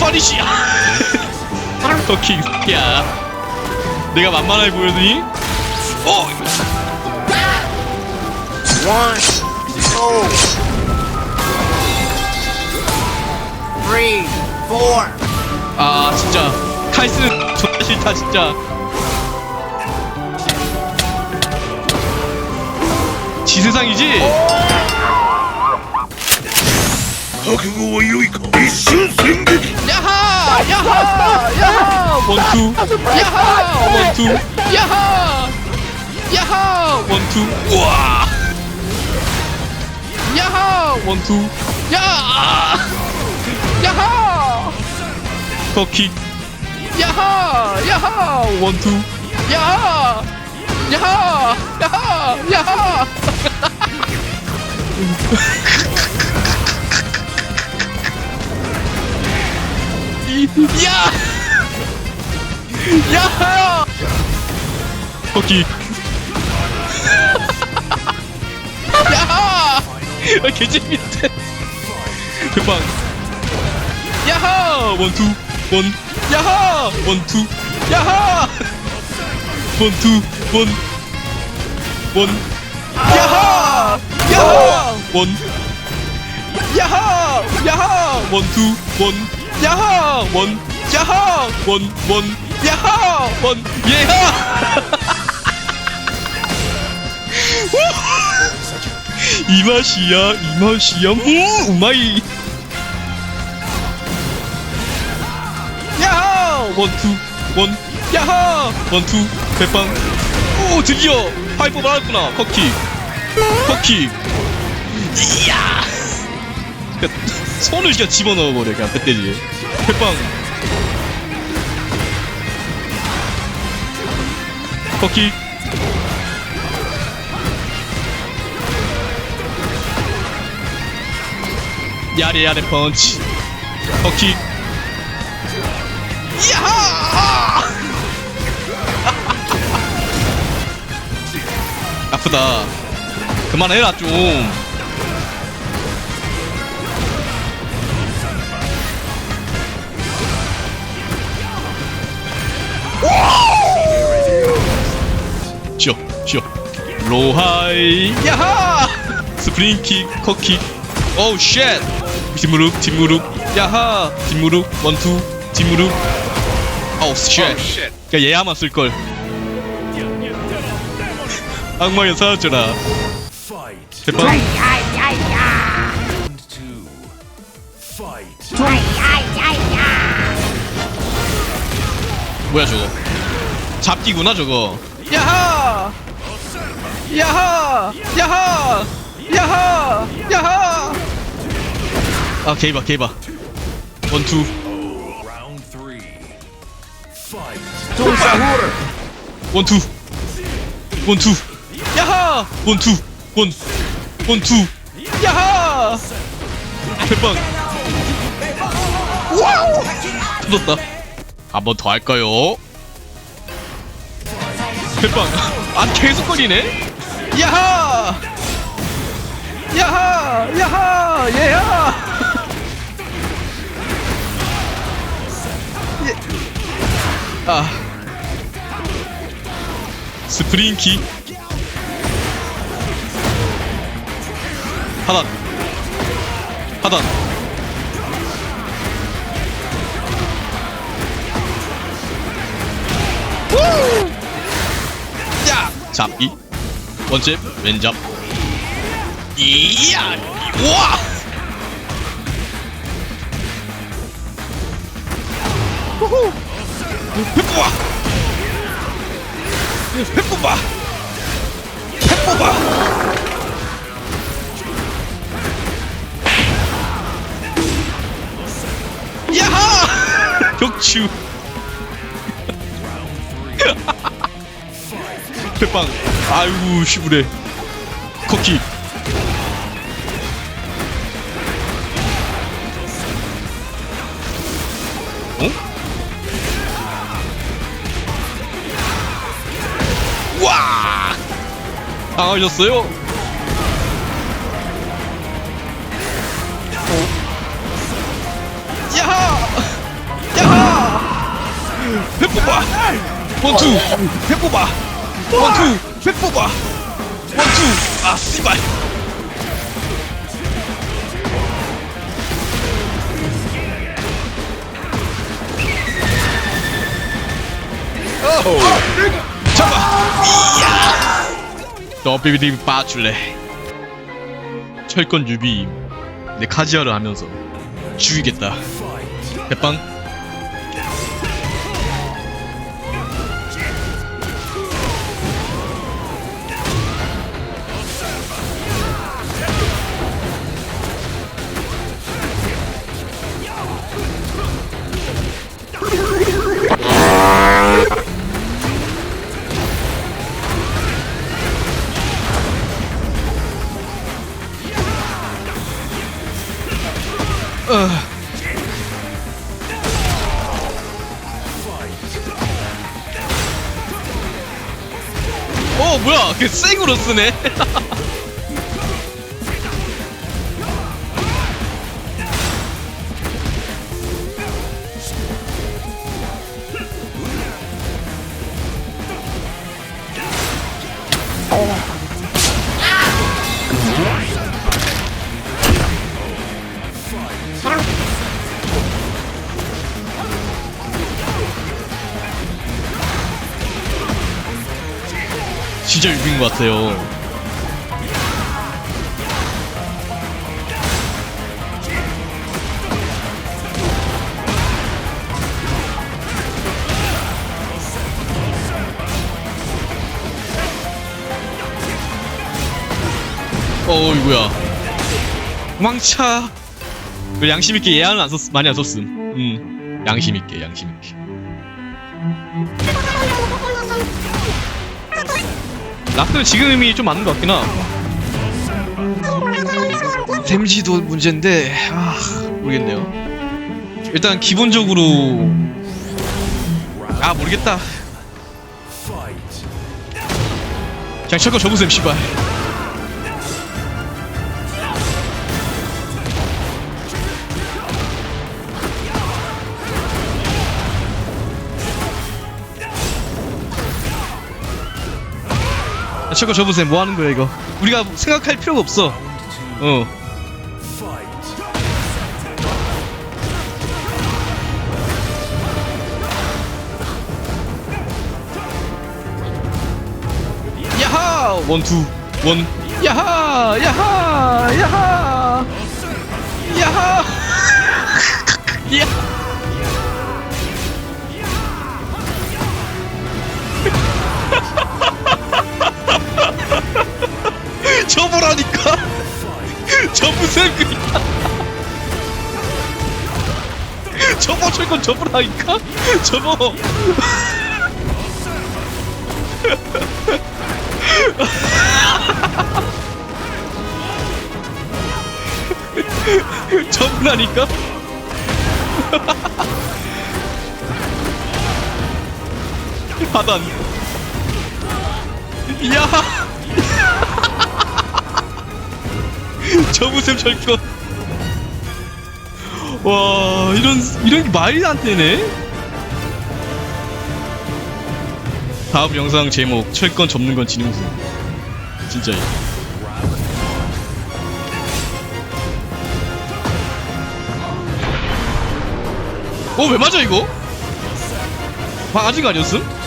파리시야 터키 야 내가 만만하게 보여드니? 어! One, two, three, four. 아 진짜 칼스 존나 싫다 진짜 지세상이지? 覚悟は良いか一瞬戦撃ヤハーヤハーヤハーワンツーヤハーワンツーヤハーヤハーワンツーうわヤハーワンツーヤーヤハートキヤハーヤハーワンツーヤハーヤハーヤハーヤハー 야! 야! 터키 야! 아, 개재밌대 대박 야하! 원투 원. 야하! 원투. 야하! 원투 원 원. 야하! 야하! 원. 야하! 야하! 원투 원 야하! 원 야하! 원원 야하! 원 예하! 이 맛이야 이 맛이야. 음 우마이. 야하! 원투 원 야하! 원투 대빵. 오 드디어 파이프 말았구나 커키. 커키. 이야! 그러니까 손을 그냥 집어넣어 버려 그냥 뱃대지에 대빵. 커키. 야래야래 펀치. 터키. 야하! 아프다. 그만해라 좀 쉬어 로하이 야하! 스프링킥 컷킥 오우 쉣! 뒷무릎 뒷무릎 야하! 뒷무릎 원투 뒷무릎 오우 쉣! 야 얘야만 쓸걸. 악마에 사라져라 Fight 대박 뭐야 저거? 잡기구나 저거. 야하 야하! 야하! 야하! 야하! 아 개이봐 개이봐 원투. Round three Fight 원투. 원 투. 야하! 원 투. 원 원 투. 야하! 대박. 와우! 터졌다. 한 번 더 할까요? 대박. 안 계속 거리네 야하! 야하! 야하! 예하! 예. 아. 스프링키. 하단. 하단. 우! 야! 잡기 번째 왼잡 이야! 우와! 후후 페뿌바 페뿌바 페뿌바 야하! 격추 대빵. 아이고 시부래 커키. 어? 와! 당하셨어요? 어? 야하! 회 뽑아! 원투! 회 뽑아 원투 회 뽑아. 원투. 아 씨발. 잡아. 이야! 너 비비디 빠줄래? 철권 유비 내 카지아를 하면서 죽이겠다. 대빵 뭐야? 그 생으로 쓰네 진짜 유비인 것 같아요. 어 이거야. 망차. 그 양심 있게 예안은 안 썼, 많이 안 썼음. 음. 양심 있게 양심 있게 라크는 지금 의미 좀 맞는 것 같긴 하 댐지도 문제인데 아 모르겠네요. 일단 기본적으로 아 모르겠다. 그냥 철거 접으셈 씨발 야, 철거 접으셈 뭐 하는 거야 이거? 우리가 생각할 필요가 없어. 어. 야하! 원투 원. 야하! 야하! 야하! 야하! 야 접으셈 그냥 접어 철건 접으라니까 접어 접으라니까 하단 야 저무샘 철권 와 이런 이런 게 말이 안 되네 다음 영상 제목 철권 접는 건 지능수 진짜 어왜 맞아 이거? 방 아직 아니었음?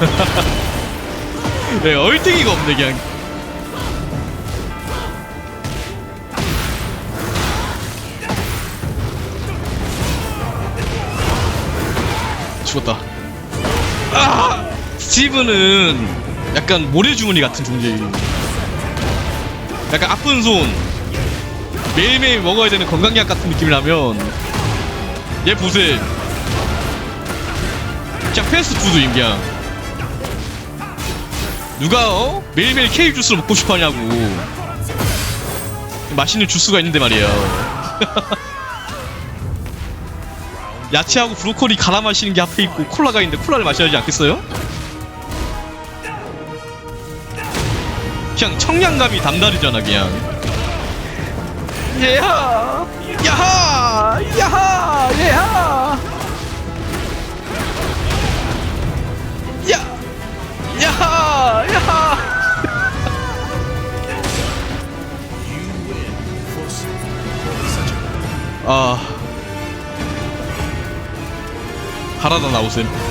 네, 얼등이가 없네 그냥. 죽었다. 아! 스티브는 약간 모래주머니 같은 존재예요 약간 아픈 손. 매일매일 먹어야 되는 건강약 같은 느낌이라면. 얘 보세요 그냥 패스트푸드인 그냥 누가 어? 매일매일 케일 주스를 먹고 싶어 하냐고. 맛있는 주스가 있는데 말이에요. 야채하고 브로콜리 갈아 마시는 게 앞에 있고 콜라가 있는데 콜라를 마셔야 하지 않겠어요? 그냥 청량감이 남다르잖아 그냥. 예하! 야하! 야하 아 하라다 나오셈